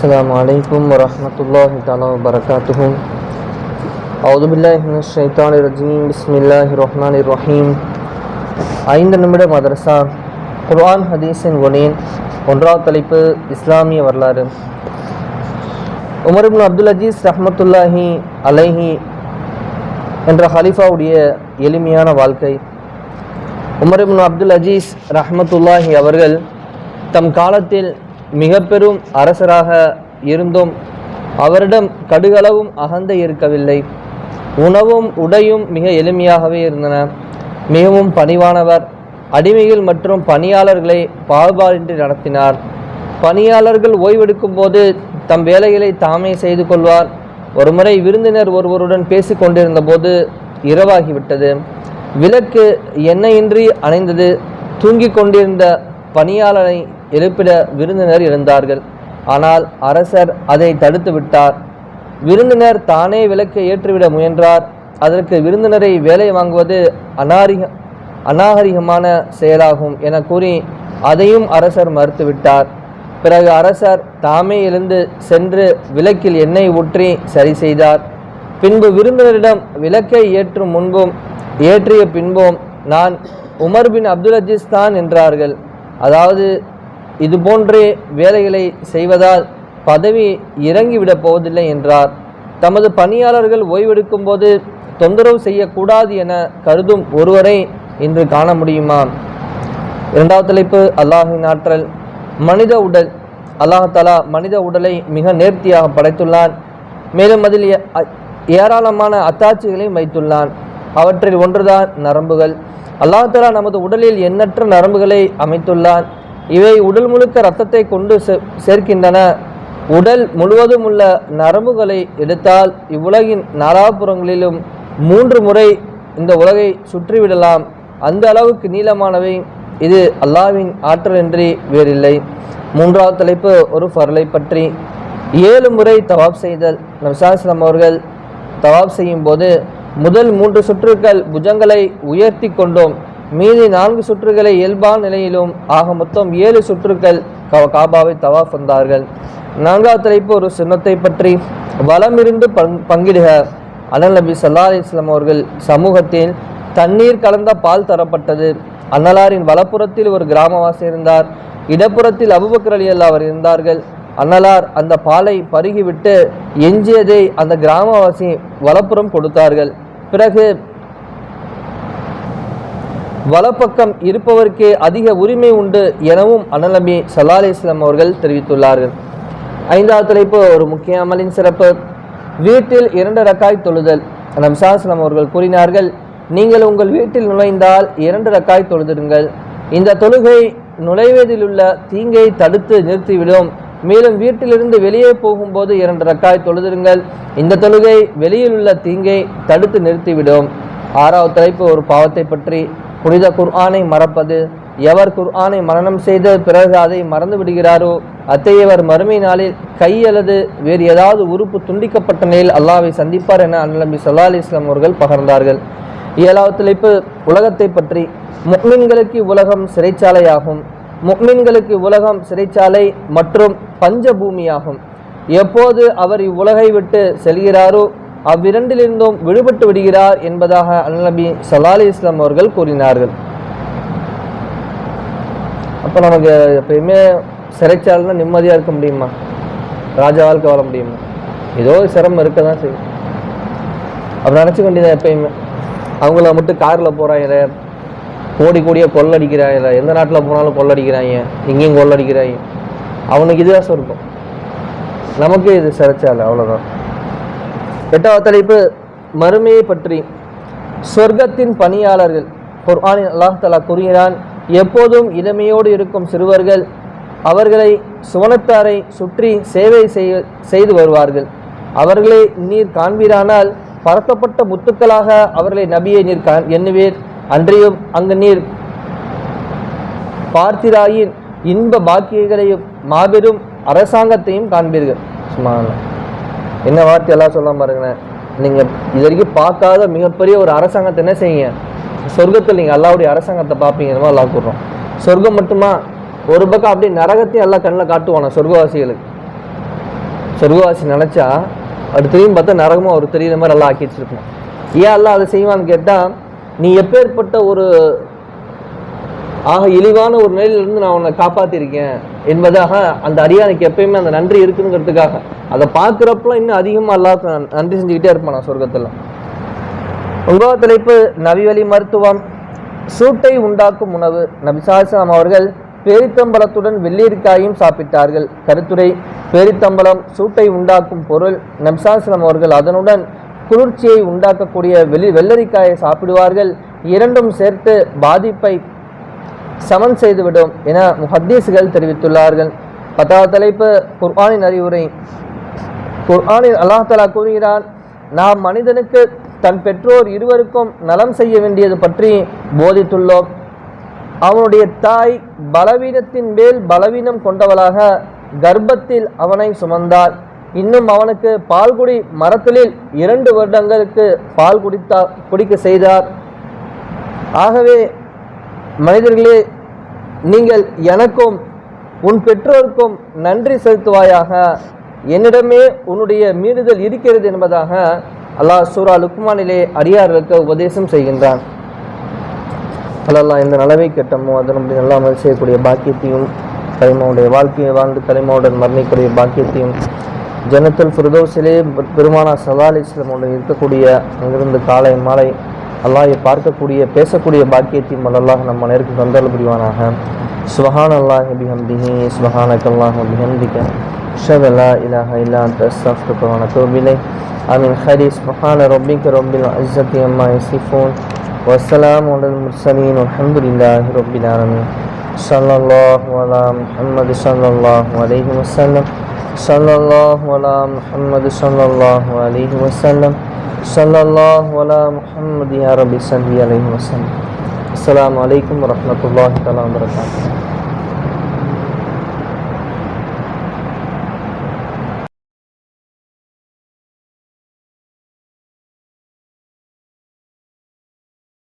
السلام عليكم ورحمة الله تعالى وبركاته أعوذ بالله من الشيطان الرجيم بسم الله الرحمن الرحيم ஐந்து நிமிட மதரசா குர்ஆன் ஹதீஸின் ஒனேன் ஒன்றாவது தலைப்பு இஸ்லாமிய வரலாறு உமர் இப்னு அப்துல் அஜீஸ் ரஹ்மத்துல்லாஹி அலைஹி என்ற ஹலிஃபாவுடைய எளிமையான வாழ்க்கை உமர் இப்னு அப்துல் அஜீஸ் ரஹ்மத்துல்லாஹி அவர்கள் தம் காலத்தில் மிக பெரும் அரசராக இருந்தும். அவரிடம் கடுகளவும் அகந்தை இருக்கவில்லை. உணவும் உடையும் மிக எளிமையாகவே இருந்தன. மிகவும் பணிவானவர் அடிமைகள் மற்றும் பணியாளர்களை பாகுபாடின்றி நடத்தினார். பணியாளர்கள் ஓய்வெடுக்கும் போது தம் வேலைகளை தாமே செய்து கொள்வார். ஒருமுறை விருந்தினர் ஒருவருடன் பேசி கொண்டிருந்த போது இரவாகிவிட்டது. விளக்கு எண்ணெயின்றி அணைந்தது. தூங்கிக் கொண்டிருந்த பணியாளரை எழுப்பிட விருந்தினர் இருந்தார்கள். ஆனால் அரசர் அதை தடுத்து விட்டார். விருந்தினர் தானே விளக்கை ஏற்றிவிட முயன்றார். அதற்கு விருந்தினரை வேலை வாங்குவது அநாரிக அநாகரிகமான செயலாகும் என கூறி அதையும் அரசர் மறுத்துவிட்டார். பிறகு அரசர் தாமே எழுந்து சென்று விளக்கில் எண்ணெய் ஊற்றி சரி செய்தார். பின்பு விருந்தினரிடம் விளக்கை ஏற்றும் முன்பும் ஏற்றிய பின்பும் நான் உமர் பின் அப்துல் அஜீஸ் தான் என்றார்கள். அதாவது இது போன்றே வேலைகளை செய்வதால் பதவி இறங்கிவிடப் போவதில்லை என்றார். தமது பணியாளர்கள் ஓய்வெடுக்கும் போது தொந்தரவு செய்யக்கூடாது என கருதும் ஒருவரை இன்று காண முடியுமா? இரண்டாவது தலைப்பு அல்லாஹின் ஆற்றல். மனித உடல். அல்லாஹாலா மனித உடலை மிக நேர்த்தியாக படைத்துள்ளான். மேலும் அதில் ஏராளமான அத்தாட்சிகளையும் வைத்துள்ளான். அவற்றில் ஒன்றுதான் நரம்புகள். அல்லாஹாலா நமது உடலில் எண்ணற்ற நரம்புகளை அமைத்துள்ளான். இவை உடல் முழுக்க இரத்தத்தை கொண்டு சே- சேர்க்கின்றன. உடல் முழுவதும் உள்ள நரம்புகளை எடுத்தால் இவ்வுலகின் நாலாபுறங்களிலும் மூன்று முறை இந்த உலகை சுற்றிவிடலாம். அந்த அளவுக்கு நீளமானவை. இது அல்லாஹ்வின் ஆற்றலின்றி வேறில்லை. மூன்றாவது தலைப்பு ஒரு ஃபர்லை பற்றி. ஏழு முறை தவாப் செய்தல். நம்சாஸ்லம் அவர்கள் தவாப் செய்யும் போது முதல் மூன்று சுற்றுக்கள் புஜங்களை உயர்த்தி கொண்டோம். மீதி நான்கு சுற்றுகளை இயல்பான நிலையிலும் ஆக மொத்தம் ஏழு சுற்றுக்கள் கா- காபாவை தவா வந்தார்கள். நான்காவது தலைப்பு ஒரு சின்னத்தை பற்றி. வலமிருந்து பங் பங்கிடுக. அனல் நபி சல்லா அலிஸ்லாம் அவர்கள் சமூகத்தில் தண்ணீர் கலந்த பால் தரப்பட்டது. அன்னலாரின் வலப்புறத்தில் ஒரு கிராமவாசி இருந்தார். இடப்புறத்தில் அபுபக்கர் அலி அவர் இருந்தார்கள். அன்னலார் அந்த பாலை பருகிவிட்டு எஞ்சியதை அந்த கிராமவாசி வலப்புறம் கொடுத்தார்கள். பிறகு வலப்பக்கம் இருப்பவருக்கே அதிக உரிமை உண்டு எனவும் அனலமி சல்லா அலிஸ்லாம் அவர்கள் தெரிவித்துள்ளார்கள். ஐந்தாவது தலைப்பு ஒரு முக்கிய அமலின் சிறப்பு. வீட்டில் இரண்டு ரக்காய் தொழுதல். நம்சாஸ்லாம் அவர்கள் கூறினார்கள் நீங்கள் உங்கள் வீட்டில் நுழைந்தால் இரண்டு ரக்காய் தொழுதிருங்கள் இந்த தொழுகை நுழைவதில் உள்ள தீங்கை தடுத்து நிறுத்திவிடும். மேலும் வீட்டிலிருந்து வெளியே போகும்போது இரண்டு ரக்காய் தொழுதிருங்கள் இந்த தொழுகை வெளியில் உள்ள தீங்கை தடுத்து நிறுத்திவிடும். ஆறாவது தலைப்பு ஒரு பாவத்தை பற்றி. புனித குர்ஆனை மறப்பது எவர் குர்ஆனை மரணம் செய்த பிறகு அதை மறந்து விடுகிறாரோ அத்தையவர் மறுமை நாளில் கை அல்லது வேறு ஏதாவது உறுப்பு துண்டிக்கப்பட்ட நிலையில் அல்லாவை சந்திப்பார் என அன்னபி சொல்லா அலி இஸ்லாம் அவர்கள் பகர்ந்தார்கள். ஏழாவது தலைப்பு உலகத்தை பற்றி. முக்மின்களுக்கு உலகம் சிறைச்சாலையாகும். முக்மின்களுக்கு உலகம் சிறைச்சாலை மற்றும் பஞ்சபூமியாகும். எப்போது அவர் இவ்வுலகை விட்டு செல்கிறாரோ அவ்விரண்டிலிருந்தும் விடுபட்டு விடுகிறார் என்பதாக அல்நபி சல்லா அலி இஸ்லாம் அவர்கள் கூறினார்கள். அப்போ நமக்கு எப்பயுமே சிறைச்சாலைனா நிம்மதியாக இருக்க முடியுமா? ராஜா வாழ்க்கை வாழ முடியுமா? ஏதோ சிரமம் இருக்க தான் செய்யும். அப்படி நினச்சிக்க வேண்டியதான் எப்பயுமே. அவங்கள மட்டும் காரில் போகிறாங்க கோடி கோடியாக கொள்ளடிக்கிறாங்க எந்த நாட்டில் போனாலும் கொள்ளடிக்கிறாங்க இங்கேயும் கொள்ளடிக்கிறாங்க. அவனுக்கு இதுதான் சொர்க்கம். நமக்கு இது சிறைச்சாலை அவ்வளோதான் எட்டாவது தலைப்பு மறுமையை பற்றி. சொர்க்கத்தின் பணியாளர்கள் குர்ஆனின் அல்லாஹ் தலா கூறுகிறான் எப்போதும் இளமையோடு இருக்கும் சிறுவர்கள் அவர்களை சுவனத்தாரை சுற்றி சேவை செய்ய செய்து வருவார்கள். அவர்களை நீர் காண்பீரானால் பரத்தப்பட்ட முத்துக்களாக அவர்களை நபியை நீர் எண்ணுவீர். அன்றையும் அங்கு நீர் பார்த்திராயின் இன்ப பாக்கியங்களையும் மாபெரும் அரசாங்கத்தையும் காண்பீர்கள். சும்மா என்ன வார்த்தை எல்லாம் சொல்ல பாருங்களேன். நீங்கள் இது வரைக்கும் பார்க்காத மிகப்பெரிய ஒரு அரசாங்கத்தை என்ன செய்யுங்க? சொர்க்கத்தில் நீங்கள் அல்லாவுடைய அரசாங்கத்தை பார்ப்பீங்க. மாதிரி அல்லாஹ் கூடுறோம் சொர்க்கம் மட்டுமா? ஒரு பக்கம் அப்படியே நரகத்தையும் எல்லாம் கண்ணில் காட்டுவானா சொர்க்கவாசிகளுக்கு? சொர்க்கவாசி நினச்சா அது திரும்பி பார்த்தா நரகமாக ஒரு தெரியுற மாதிரி எல்லாம் ஆக்கி வச்சிருக்கணும். ஏன் எல்லாம் அதை செய்வான்னு கேட்டால் நீ எப்பேற்பட்ட ஒரு ஆக இழிவான ஒரு நிலையிலிருந்து நான் உன்னை காப்பாற்றிருக்கேன் என்பதாக அந்த அடியானுக்கு எப்பயுமே அந்த நன்றி இருக்குங்கிறதுக்காக. அதை பார்க்குறப்பலாம் இன்னும் அதிகமாக அல்லாஹ் நன்றி செஞ்சுக்கிட்டே இருப்பான் நான் சொர்க்கத்தில். உங்கள் தலைப்பு நவிவழி மருத்துவம். சூட்டை உண்டாக்கும் உணவு. நபிசாசம் அவர்கள் பேரித்தம்பலத்துடன் வெள்ளரிக்காயும் சாப்பிட்டார்கள். கருத்துரை பேரித்தம்பலம் சூட்டை உண்டாக்கும் பொருள். நம்சாசனம் அவர்கள் அதனுடன் குளிர்ச்சியை உண்டாக்கக்கூடிய வெளி வெள்ளரிக்காயை சாப்பிடுவார்கள். இரண்டும் சேர்த்து பாதிப்பை சமன் செய்துவிடும் என முஹத்தீஸ்கள் தெரிவித்துள்ளார்கள். பத்தாவது தலைப்பு குர்பானின் அறிவுரை. குர்ஆனில் அல்லாஹ் தலா கூறுகிறான் நாம் மனிதனுக்கு தன் பெற்றோர் இருவருக்கும் நலம் செய்ய வேண்டியது பற்றி போதித்துள்ளோம். அவனுடைய தாய் பலவீனத்தின் மேல் பலவீனம் கொண்டவளாக கர்ப்பத்தில் அவனை சுமந்தார் இன்னும் அவனுக்கு பால்குடி மரத்தலில் இரண்டு வருடங்களுக்கு பால் குடித்தா குடிக்க செய்தார். ஆகவே மனிதர்களே நீங்கள் எனக்கும் உன் பெற்றோருக்கும் நன்றி செலுத்துவாயாக. என்னிடமே உன்னுடைய மீறுதல் இருக்கிறது என்பதாக அல்லாஹ் சூரா லுக்மானிலே அடியார்களுக்கு உபதேசம் செய்கின்றான். அல்லாஹ் இந்த நலவை கெட்டமோ அதனுடைய நல்லா அமல் செய்யக்கூடிய பாக்கியத்தையும் கலிமாவுடைய வாழ்க்கையை வாழ்ந்து கலிமாவுடன் மரணிக்கூடிய பாக்கியத்தையும் ஜனத்துல் ஃபிர்தோஸிலே பெருமானா சல்லா அலி இஸ்லாமோடு இருக்கக்கூடிய அங்கிருந்து காலை மாலை அல்லாஹை பார்க்கக்கூடிய பேசக்கூடிய பாக்கியத்தையும் அல்லாஹ் நம்ம நேருக்கு தந்தல் புரிவானாக. சுபஹான் அல்லாஹ் பிஹம்திஹி சுபஹானக் அல்லாஹ் பிஹம்திக. أشهد أن لا إله إلا أنت أستغفرك وأتوب إليك. آمين. خير سبحان ربك رب العزة عما يصفون والسلام على المرسلين والحمد لله رب العالمين. صلى الله على محمد صلى الله عليه وسلم. صلى الله على محمد صلى الله عليه وسلم. صلى الله على محمد يا رب صلى الله عليه وسلم. السلام عليكم ورحمة الله تعالى وبركاته.